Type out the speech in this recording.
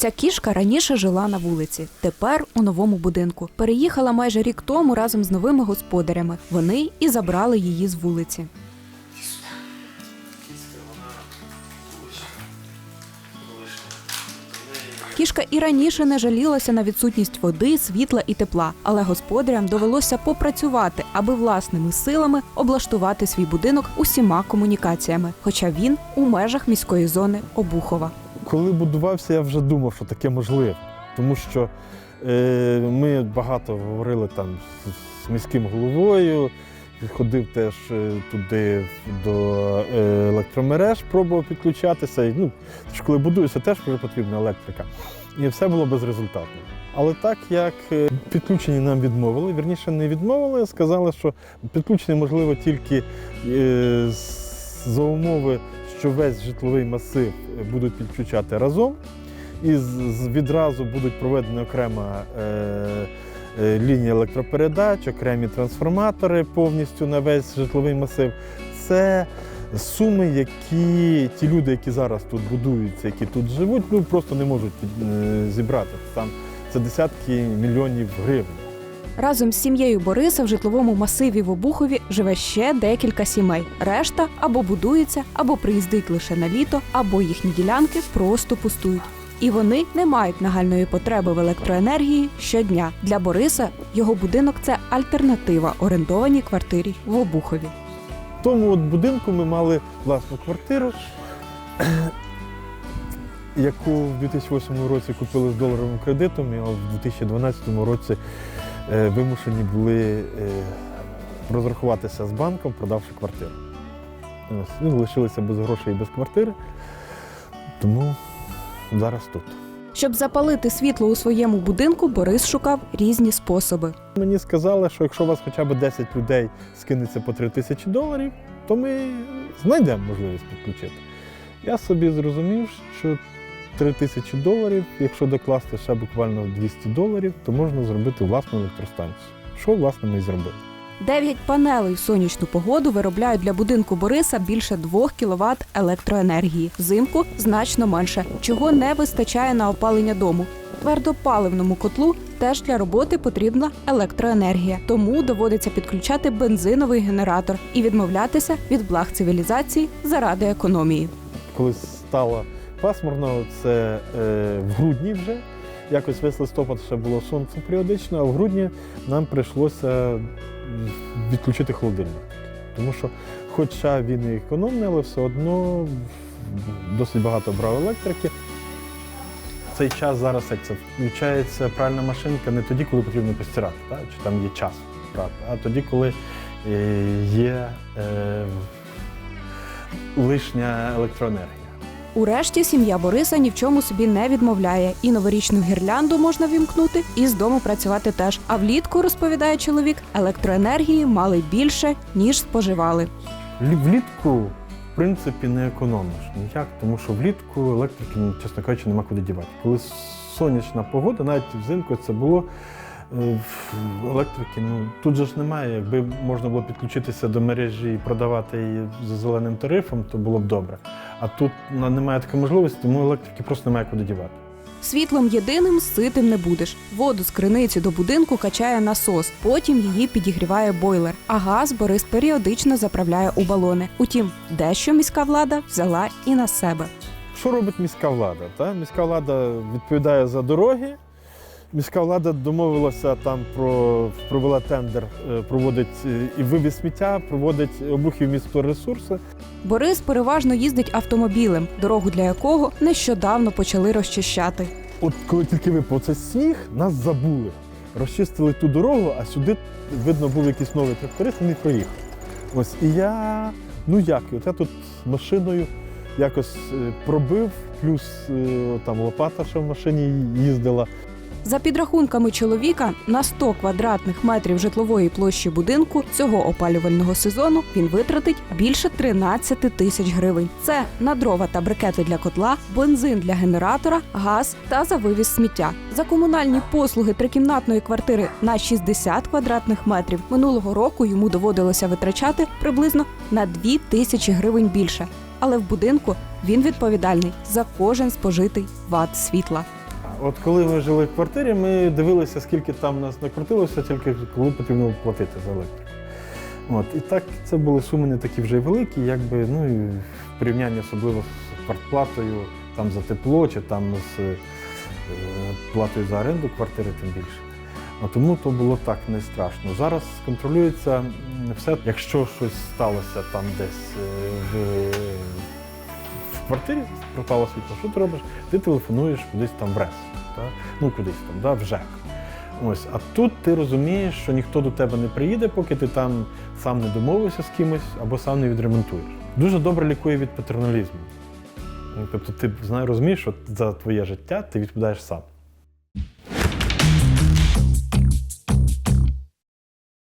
Ця кішка раніше жила на вулиці, тепер у новому будинку. Переїхала майже рік тому разом з новими господарями. Вони і забрали її з вулиці. Кішка і раніше не жалілася на відсутність води, світла і тепла, але господарям довелося попрацювати, аби власними силами облаштувати свій будинок усіма комунікаціями, хоча він у межах міської зони Обухова. Коли будувався, я вже думав, що таке можливо. Тому що е, ми багато говорили там з, міським головою, ходив теж е, туди до е, електромереж, пробував підключатися. І, ну, коли будуєшся, теж потрібна електрика. І все було безрезультатно. Але так як е, підключення нам відмовили, вірніше не відмовили, сказали, що підключення можливо тільки за умови, що весь житловий масив будуть підключати разом, і відразу будуть проведені окрема е, е, лінія електропередач, окремі трансформатори повністю на весь житловий масив. Це суми, які ті люди, які зараз тут будуються, які тут живуть, ну просто не можуть е, зібрати. Там це десятки мільйонів гривень. Разом з сім'єю Бориса в житловому масиві в Обухові живе ще декілька сімей. Решта або будується, або приїздить лише на літо, або їхні ділянки просто пустують. І вони не мають нагальної потреби в електроенергії щодня. Для Бориса його будинок це альтернатива орендованій квартирі в Обухові. В тому от будинку ми мали власну квартиру, яку в 2008 році купили з доларовим кредитом, а в 2012 році вимушені були е, розрахуватися з банком, продавши квартиру. Ну, лишилися без грошей і без квартири, тому зараз тут. Щоб запалити світло у своєму будинку, Борис шукав різні способи. Мені сказали, що якщо у вас хоча б 10 людей скинеться по 3 тисячі доларів, то ми знайдемо можливість підключити. Я собі зрозумів, що 3 тисячі доларів, якщо докласти ще буквально 200 доларів, то можна зробити власну електростанцію. Що, власне, ми і зробили. Дев'ять панелей в сонячну погоду виробляють для будинку Бориса більше 2 кВт електроенергії. Взимку значно менше, чого не вистачає на опалення дому. Твердопаливному котлу теж для роботи потрібна електроенергія, тому доводиться підключати бензиновий генератор і відмовлятися від благ цивілізації заради економії. Коли стало пасмурно, це е, в грудні вже. Якось весь листопад ще було сонце періодично, а в грудні нам прийшлося відключити холодильник. Тому що, хоча він і економний, але все одно досить багато брав електрики. Цей час зараз як це включається пральна машинка не тоді, коли потрібно постирати, так? чи там є час прати, а тоді, коли е, є е, лишня електроенергія. Урешті сім'я Бориса ні в чому собі не відмовляє, і новорічну гірлянду можна вімкнути, і з дому працювати теж. А влітку, розповідає чоловік, електроенергії мали більше ніж споживали. Влітку, в принципі, не економиш ніяк, тому що влітку електрики, ну, чесно кажучи, нема куди дівати. Коли сонячна погода, навіть взимку це було. В- Електрики, ну тут же ж немає. Якби можна було підключитися до мережі і продавати її за зеленим тарифом, то було б добре. А тут ну, немає такої можливості, тому електрики просто немає куди дівати. Світлом єдиним ситим не будеш. Воду з криниці до будинку качає насос, потім її підігріває бойлер. А газ Борис періодично заправляє у балони. Утім, дещо міська влада взяла і на себе. Що робить міська влада? Та? Міська влада відповідає за дороги. Міська влада домовилася там про провела тендер, е, проводить е, і вивіз сміття, проводить обухів місто ресурси. Борис переважно їздить автомобілем, дорогу для якого нещодавно почали розчищати. От коли тільки випав цей сніг, нас забули. Розчистили ту дорогу, а сюди видно був якийсь новий тракторист, він не проїхав. Ось і я, ну як, от я тут машиною якось е, пробив, плюс там лопата, що в машині їздила. За підрахунками чоловіка, на 100 квадратних метрів житлової площі будинку цього опалювального сезону він витратить більше 13 тисяч гривень. Це на дрова та брикети для котла, бензин для генератора, газ та за вивіз сміття. За комунальні послуги трикімнатної квартири на 60 квадратних метрів минулого року йому доводилося витрачати приблизно на 2 тисячі гривень більше. Але в будинку він відповідальний за кожен спожитий ват світла. От коли ми жили в квартирі, ми дивилися, скільки там нас накрутилося, тільки коли потрібно платити за електрику. От, і так це були суми не такі вже великі, якби, ну і в порівнянні особливо з квартплатою там за тепло чи там з е, платою за оренду квартири, тим більше. А тому то було так не страшно. Зараз контролюється все. Якщо щось сталося там десь е, в квартирі, пропало світло, що ти робиш? Ти телефонуєш кудись там в РЕС, та? ну кудись там, да, в ЖЕК. Ось, а тут ти розумієш, що ніхто до тебе не приїде, поки ти там сам не домовився з кимось або сам не відремонтуєш. Дуже добре лікує від патерналізму. Тобто ти розумієш, що за твоє життя ти відповідаєш сам.